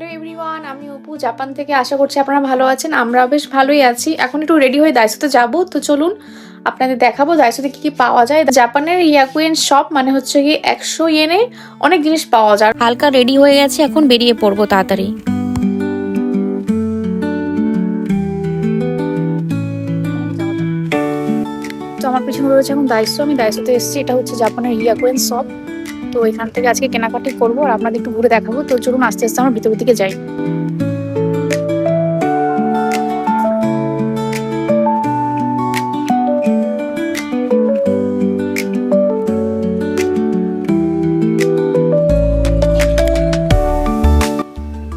Hello everyone, আমি Apu, Japan থেকে আশা করছি আপনারা ভালো আছেন আমরা বেশ ভালোই আছি। এখন একটু রেডি হয়ে দাইসোতে যাব, তো চলুন আপনাদের দেখাবো দাইসোতে কি কি পাওয়া যায়। জাপানের ইয়াকুয়েন শপ মানে হচ্ছে কি একশো ইয়েনে অনেক জিনিস পাওয়া যায়। হালকা রেডি হয়ে গেছে, এখন বেরিয়ে পড়ব তাড়াতাড়ি। আমার পিছনে রয়েছে এখন দাইসো আমি দাইসোতে এসেছি, এটা হচ্ছে জাপানের ইয়াকুয়েন শপ। তো এখান থেকে আজকে কেনাকাটি করব আর আপনাদের একটু ঘুরে দেখাবো। তো চলুন আস্তে আস্তে আমরা ভিতর দিকে যাই।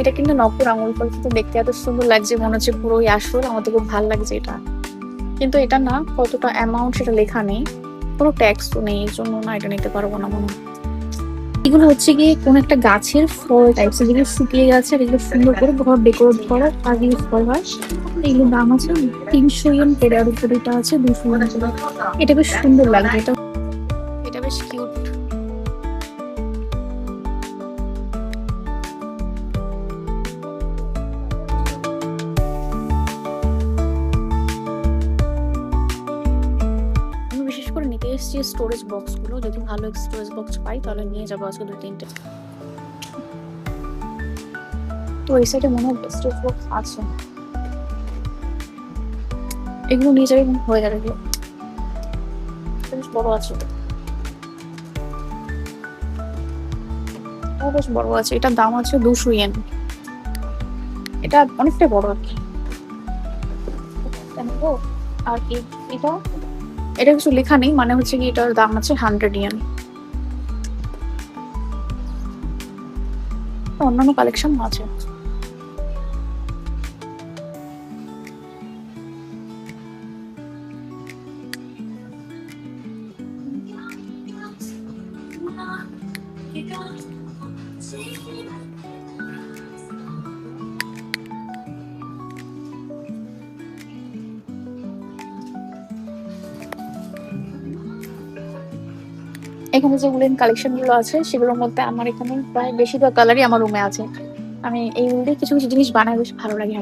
এটা কিন্তু নপুর আঙুল ফল, কিন্তু দেখতে এত সুন্দর লাগছে, মনে হচ্ছে পুরোই আসল আমাদের খুব ভালো লাগছে এটা। কিন্তু এটা না, কতটা অ্যামাউন্ট সেটা লেখা নেই। কোনো ট্যাক্সও নেই, এর জন্য না এটা নিতে পারব না মনে হয়। এগুলো হচ্ছে গিয়ে কোন একটা গাছের ফল টাইপস যেগুলো শুকিয়ে গেছে আর এগুলো সুন্দর করে ঘর ডেকোরেট করার আর ইউজ করা হয়। এগুলোর দাম আছে তিনশো ইয়ন আর উপরে এটা আছে দুশো এটা বেশ সুন্দর এটা এটা স্টোরেজ বক্সগুলো যদি ভালো স্টোরেজ বক্স পাই, তাহলে নিয়ে যাব আজকে দু তিনটে। তো এই সাইডে মনে হয় স্টোরেজ বক্স আছে। এগুলো নিয়ে যাবে হয়ে যাবে। বেশ বড় আছে। বেশ বড় আছে। এটার দাম আছে দুশো ইয়েন এটা অনেকটাই বড় আর কি। আর এটা? এটা কিছু লেখা নেই মানে হচ্ছে কি এটার দাম আছে হান্ড্রেড ইয়ান অন্যান্য কালেকশন আছে। এখানে যে উলেন কালেকশনগুলো আছে, সেগুলোর মধ্যে আমার এখানে প্রায় বেশিরভাগ কালারই আমার রুমে আছে। আমি এই উল দিয়ে কিছু কিছু জিনিস বানাই, বেশ ভালো লাগে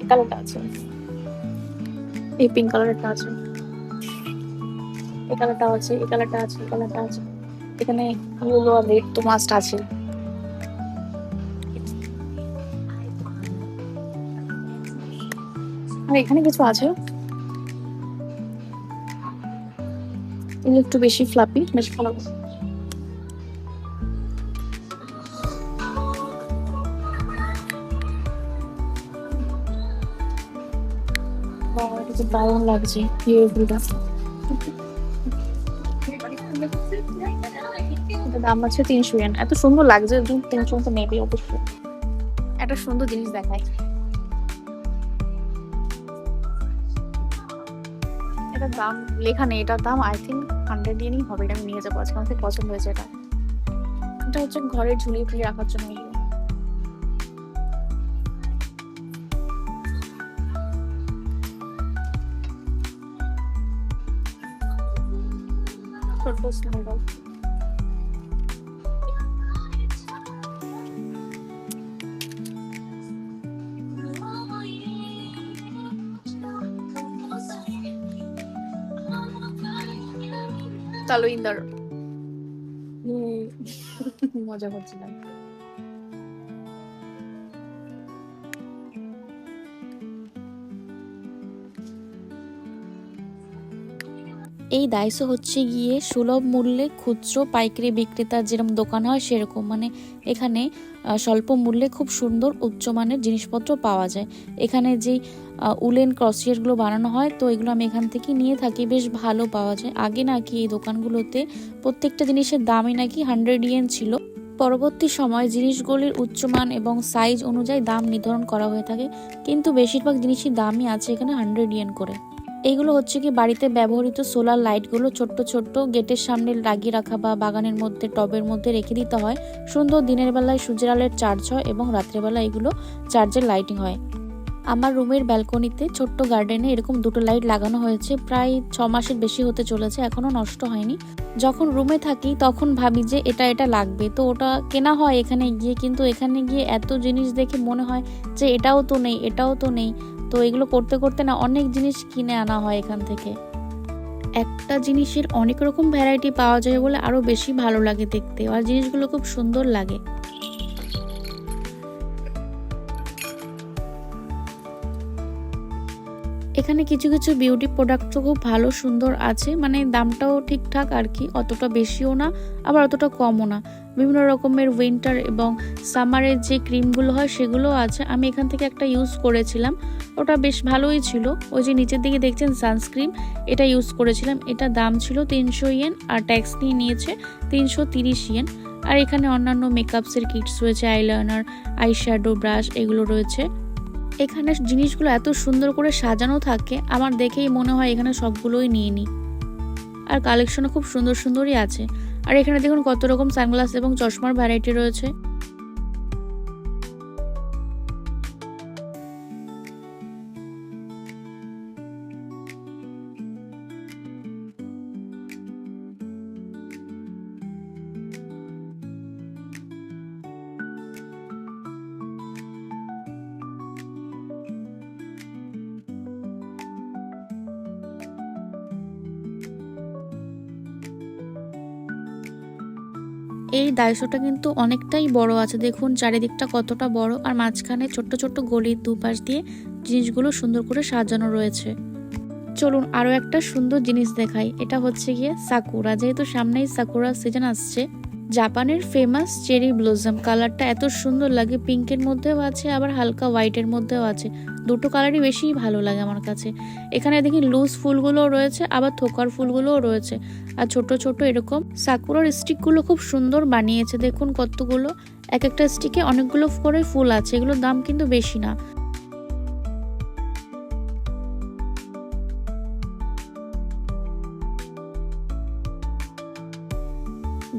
এই কালারটা আছে। এই পিঙ্ক কালারটা আছে। এই কালারটা আছে, এই কালারটা আছে, এই কালারটা আছে। এখানে ইয়েলো আর রেড তো মাস্ট আছে। আর এখানে কিছু আছে। এগুলো একটু বেশি ফ্লাপি বেশ ভালো। দারুণ লাগছে ইয়েগুলোটা দাম আছে তিনশো ইয়েন এত সুন্দর লাগছে একদম তিনশো তো নেবে অবশ্যই। একটা সুন্দর জিনিস দেখায়। এটার দাম লেখা নেই, এটার দাম আই থিঙ্ক হান্ড্রেড নিই হবে এটা আমি নিয়ে যাব। আজকে আমার পছন্দ হয়েছে এটা। এটা হচ্ছে ঘরে ঝুলিয়ে ফুলিয়ে রাখার জন্য। ছোট্ট স্যান্ডেল চালো ইন্দার মজা করছিলাম। এই দাইসো হচ্ছে গিয়ে সুলভ মূল্যে খুচরো, পাইকারি বিক্রেতার যেরকম দোকান হয় সেরকম। মানে এখানে স্বল্প মূল্যে খুব সুন্দর উচ্চমানের জিনিসপত্র পাওয়া যায়। এখানে যেই উলেন ক্রসিয়ারগুলো বানানো হয়, তো এগুলো আমি এখান থেকে নিয়ে থাকি, বেশ ভালো পাওয়া যায়। আগে নাকি এই দোকানগুলোতে প্রত্যেকটা জিনিসের দামই নাকি হান্ড্রেড ইয়েন ছিল। পরবর্তী সময় জিনিসগুলির উচ্চমান এবং সাইজ অনুযায়ী দাম নির্ধারণ করা হয়ে থাকে, কিন্তু বেশিরভাগ জিনিসই দামই আছে এখানে হান্ড্রেড ইয়েন করে। এইগুলো হচ্ছে কি বাড়িতে ব্যবহৃত সোলার লাইটগুলো ছোট্ট ছোট্ট গেটের সামনে লাগিয়ে রাখা বা বাগানের মধ্যে, টবের মধ্যে রেখে দিতে হয়। সুন্দর দিনের বেলায় সূর্যের আলের চার্জ হয় এবং রাত্রেবেলা এগুলো চার্জের লাইটিং হয়। আমার রুমের ব্যালকনিতে ছোট্ট গার্ডেনে এরকম দুটো লাইট লাগানো হয়েছে। প্রায় ছ মাসের বেশি হতে চলেছে এখনও নষ্ট হয়নি। যখন রুমে থাকি তখন ভাবি যে এটা এটা লাগবে। তো ওটা কেনা হয় এখানে গিয়ে, কিন্তু এখানে গিয়ে এত জিনিস দেখে মনে হয় যে এটাও তো নেই, এটাও তো নেই। তো এগুলো করতে করতে না অনেক জিনিস কিনে আনা হয় এখান থেকে। একটা জিনিসের অনেক রকম ভ্যারাইটি পাওয়া যায় বলে আরও বেশি ভালো লাগে দেখতে। আর জিনিসগুলো খুব সুন্দর লাগে। এখানে কিছু কিছু বিউটি প্রোডাক্টও খুব ভালো, সুন্দর আছে। মানে দামটাও ঠিকঠাক আর কি, অতটা বেশিও না, আবার অতটা কমও না। বিভিন্ন রকমের উইন্টার এবং সামারের যে ক্রিমগুলো হয়, সেগুলো আছে। আমি এখান থেকে একটা ইউজ করেছিলাম। ওটা বেশ ভালোই ছিল। ওই যে নিচের দিকে দেখছেন সানস্ক্রিন এটা ইউজ করেছিলাম। এটা দাম ছিল তিনশো ইয়েন আর ট্যাক্স নিয়ে নিয়েছে তিনশো তিরিশ ইয়েন আর এখানে অন্যান্য মেকআপসের কিটস রয়েছে আইলাইনার আইশ্যাডো ব্রাশ এগুলো রয়েছে। এখানে জিনিসগুলো এত সুন্দর করে সাজানো থাকে, আমার দেখেই মনে হয় এখানে সবগুলোই নিয়ে নিই আর কালেকশনও খুব সুন্দর সুন্দরই আছে। আর এখানে দেখুন কত রকম সানগ্লাস এবং চশমার ভ্যারাইটি রয়েছে। এই দায়শোটা কিন্তু অনেকটাই বড় আছে। দেখুন, চারিদিকটা কতটা বড়। আর মাঝখানে ছোট্ট ছোট্ট গলির দুপাশ দিয়ে জিনিসগুলো সুন্দর করে সাজানো রয়েছে। চলুন আরও একটা সুন্দর জিনিস দেখাই। এটা হচ্ছে গিয়ে সাকুরা। যেহেতু সামনেই সাকুরা সিজন আসছে জাপানের ফেমাস চেরি ব্লজম কালারটা এত সুন্দর লাগে। পিঙ্কের মধ্যেও আছে, আবার হালকা হোয়াইটের মধ্যেও আছে। দুটো কালারই বেশি ভালো লাগে আমার কাছে। এখানে দেখি লুজ ফুলগুলোও রয়েছে, আবার থোকার ফুলগুলোও রয়েছে। আর ছোট ছোট এরকম সাকুরার স্টিকগুলো খুব সুন্দর বানিয়েছে, দেখুন কতগুলো। এক একটা স্টিকে অনেকগুলো করে ফুল আছে, এগুলোর দাম কিন্তু বেশি না।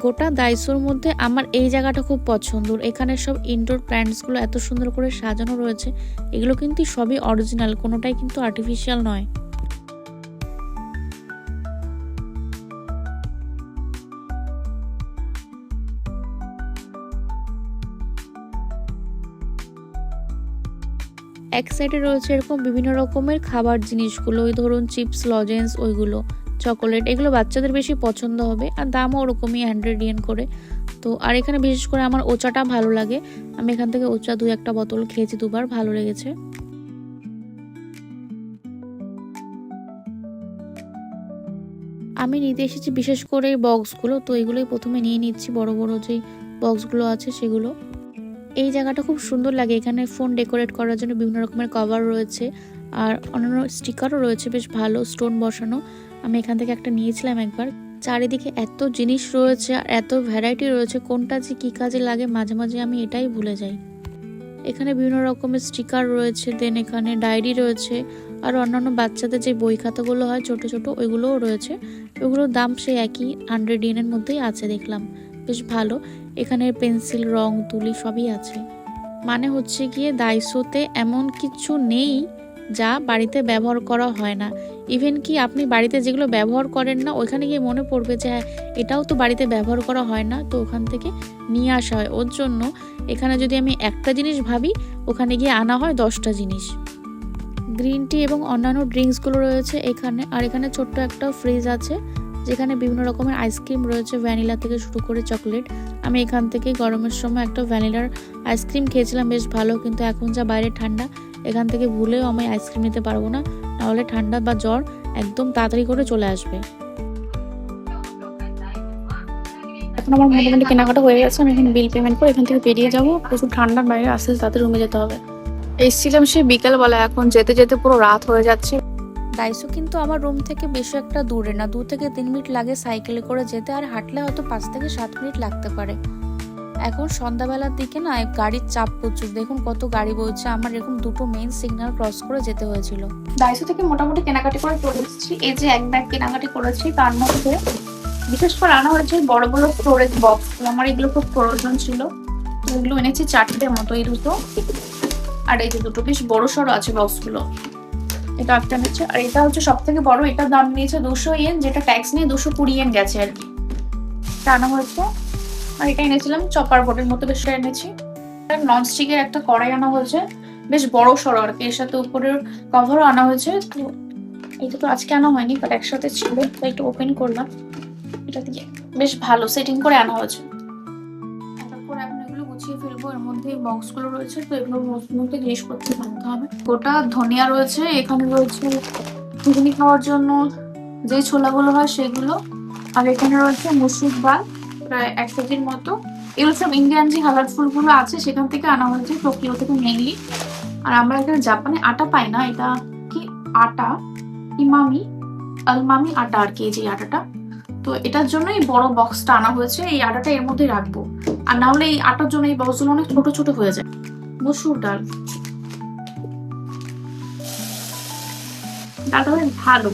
গোটা দাইসোর মধ্যে আমার এই জায়গাটা খুব পছন্দ এখানে সব ইনডোর প্ল্যান্টসগুলো এত সুন্দর করে সাজানো রয়েছে, এগুলো কিন্তু সবই অরিজিনাল কোনোটাই কিন্তু আর্টিফিশিয়াল নয়। এক সাইডে রয়েছে এরকম বিভিন্ন রকমের খাবার জিনিসগুলো, ওই ধরুন চিপস লজেন্স ওইগুলো। চকোলেট, এগুলো বাচ্চাদের বেশি পছন্দ হবে, আর দামও ওরকমই হান্ড্রেড ইয়েন করে। তো, আর এখানে বিশেষ করে আমার ওচাটা ভালো লাগে। আমি এখান থেকে ওচা দু একটা বোতল খেয়েছি দুবার, ভালো লেগেছে। আমি নিতে এসেছি বিশেষ করে এই বক্সগুলো তো এগুলোই প্রথমে নিয়ে নিচ্ছি, বড় বড় যে বক্সগুলো আছে সেগুলো। এই জায়গাটা খুব সুন্দর লাগে, এখানে ফোন ডেকোরেট করার জন্য বিভিন্ন রকমের কভার রয়েছে। আর অন্যান্য স্টিকারও রয়েছে, বেশ ভালো স্টোন বসানো। আমি এখান থেকে একটা নিয়েছিলাম একবার। চারিদিকে এত জিনিস রয়েছে আর এত ভ্যারাইটি রয়েছে, কোনটা যে কী কাজে লাগে মাঝে মাঝে আমি এটাই ভুলে যাই। এখানে বিভিন্ন রকমের স্টিকার রয়েছে দেন এখানে ডায়েরি রয়েছে, আর অন্যান্য বাচ্চাদের যে বই খাতাগুলো হয়, ছোট ছোট ওইগুলোও রয়েছে। ওগুলোর দাম সেই একই হান্ড্রেড ইয়েনের মধ্যেই আছে দেখলাম। বেশ ভালো, এখানে পেন্সিল রং, তুলি সবই আছে। মানে হচ্ছে গিয়ে দাইসোতে এমন কিছু নেই যা বাড়িতে ব্যবহার করা হয় না। ইভেন কি আপনি বাড়িতে যেগুলো ব্যবহার করেন না, ওইখানে গিয়ে মনে পড়বে যে হ্যাঁ এটাও তো বাড়িতে ব্যবহার করা হয় না, তো ওখান থেকে নিয়ে আসা হয়। ওর জন্য এখানে যদি আমি একটা জিনিস ভাবি, ওখানে গিয়ে আনা হয় দশটা জিনিস। গ্রিন টি এবং অন্যান্য ড্রিঙ্কসগুলো রয়েছে এখানে। আর এখানে ছোট্ট একটা ফ্রিজ আছে, যেখানে বিভিন্ন রকমের আইসক্রিম রয়েছে ভ্যানিলা থেকে শুরু করে চকলেট আমি এখান থেকে গরমের সময় একটা ভ্যানিলার আইসক্রিম খেয়েছিলাম, বেশ ভালো, কিন্তু এখন যা বাইরে ঠান্ডা এখান থেকে ভুলেও আমি আইসক্রিম নিতে পারব না নাহলে ঠান্ডা বা জ্বর একদম তাড়াতাড়ি করে চলে আসবে। এখন আমার মোটামুটি কেনাকাটা হয়ে গেছে আমি এখন বিল পেমেন্ট করে এখান থেকে বেরিয়ে যাব। প্রচুর ঠান্ডার বাইরে আস্তে আস্তে রুমে যেতে হবে। এসেছিলাম সে বিকালবেলা এখন যেতে যেতে পুরো রাত হয়ে যাচ্ছে। ডাইসো কিন্তু আমার রুম থেকে বেশি একটা দূরে না দু থেকে তিন মিনিট লাগে সাইকেলে করে যেতে আর হাঁটলে হয়তো পাঁচ থেকে সাত মিনিট লাগতে পারে। এখন সন্ধ্যাবেলার দিকে না গাড়ির চাপ প্রচুর। দেখুন কত গাড়ি বইছে। আমার এরকম দুটো মেইন সিগন্যাল ক্রস করে যেতে হয়েছিল। ডাইসো থেকে মোটামুটি কেনাকাটি করে চলে এসেছি। এই যে এক ব্যাগ কেনাকাটি করেছি, তার মধ্যে বিশেষ করে আনা হয়েছে বড় বড় স্টোরেজ বক্স আমার এগুলো খুব প্রয়োজন ছিল। এগুলো এনেছি চারটে মতো এই দুটো। আর এই যে দুটো বেশ বড় সড়ো আছে বক্সগুলো এটা একটা নিচ্ছে। আর এটা হচ্ছে সব থেকে বড়। এটার দাম নিয়েছে দুশো ইয়েন যেটা ট্যাক্স নিয়ে দুশো কুড়ি ইয়েন গেছে আর কি। আনা হয়েছে আর এটা এনেছিলাম চপার বোর্ডের মতো বেশ এনেছি। নন স্টিকের একটা কড়াই আনা হয়েছে, বেশ বড় সড়ো আর কি, এর সাথে উপরের কভারও আনা হয়েছে। তো এটা তো আজকে আনা হয়নি বাট একসাথে ছিল, তাই একটু ওপেন করলাম। এটা দিয়ে বেশ ভালো সেটিং করে আনা হয়েছে। তারপর এগুলো গুছিয়ে ফেলব, এর মধ্যে বক্সগুলো রয়েছে, তো এগুলো মধ্যে জিনিসপত্র হবে। গোটা ধনিয়া রয়েছে, এখানে রয়েছে খাওয়ার জন্য যে ছোলাগুলো হয় সেগুলো, আর এখানে রয়েছে মুসুর ডাল। প্রায় এক কেজির মতো। এগুলো সব ইন্ডিয়ান যে হালার ফুলগুলো আছে, সেখান থেকে আনা হয়েছে টোকিও থেকে মেনলি আর আমরা এখানে জাপানে আটা পাই না, এটা কি আটা? ইমামি আলমামি আটা আর কি যে আটাটা। তো এটার জন্য এই বড় বক্সটা আনা হয়েছে, এই আটাটা এর মধ্যে রাখব। আর না হলে এই আটার জন্য এই বক্সগুলো অনেক ছোট ছোট হয়ে যায়। মসুর ডাল। ডালটা ভালো।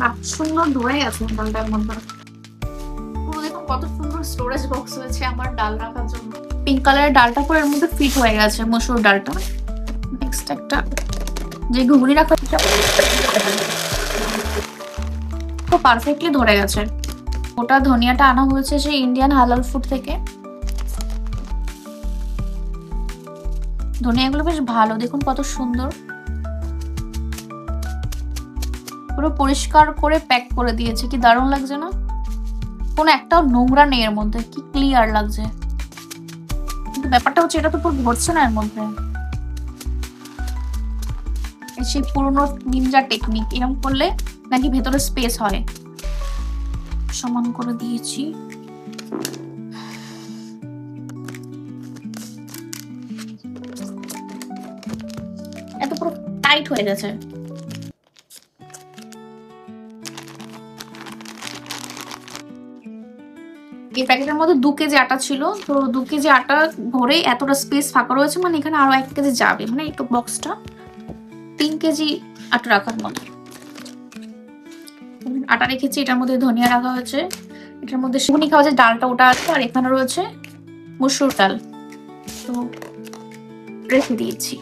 বাহ সুন্দর ধরে গেছে ডালটার মধ্যে। কত সুন্দর স্টোরেজ বক্স হয়েছে আমার ডাল রাখার জন্য। পিঙ্ক কালারের ডালটা পুরো এর মধ্যে ফিট হয়ে গেছে মসুর ডালটা। নেক্সট একটা। যে ঘুগনি রাখা খুব পারফেক্টলি ধরে গেছে। ওটা ধনিয়াটা আনা হয়েছে সেই ইন্ডিয়ান হালাল ফুড থেকে। ধনিয়াগুলো বেশ ভালো, দেখুন কত সুন্দর। পুরো পরিষ্কার করে প্যাক করে দিয়েছে, কি দারুণ লাগছে না? কোনো একটাও নোংরা নেই এর মধ্যে, কি ক্লিয়ার লাগছে। কিন্তু ব্যাপারটা হচ্ছে এটা তো পুরো ভরছে না এর মধ্যে। সেই পুরোনো নিনজা টেকনিক এরকম করলে নাকি ভেতরে স্পেস হয়। সমান করে দিয়েছি। এত পুরো টাইট হয়ে গেছে। এই প্যাকেটের মধ্যে দু কেজি আটা ছিল, তো দু কেজি আটা ভরে এতটা স্পেস ফাঁকা রয়েছে মানে এখানে আরও এক কেজি যাবে। মানে এই বক্সটা তিন কেজি আটা রাখার মতো। আটা রেখেছি, এটার মধ্যে ধনিয়া রাখা হয়েছে। এটার মধ্যে শুকনি খাওয়া যে ডালটা, ওটা আছে, আর এখানে রয়েছে মুসুর ডাল। তো রেখে দিয়েছি।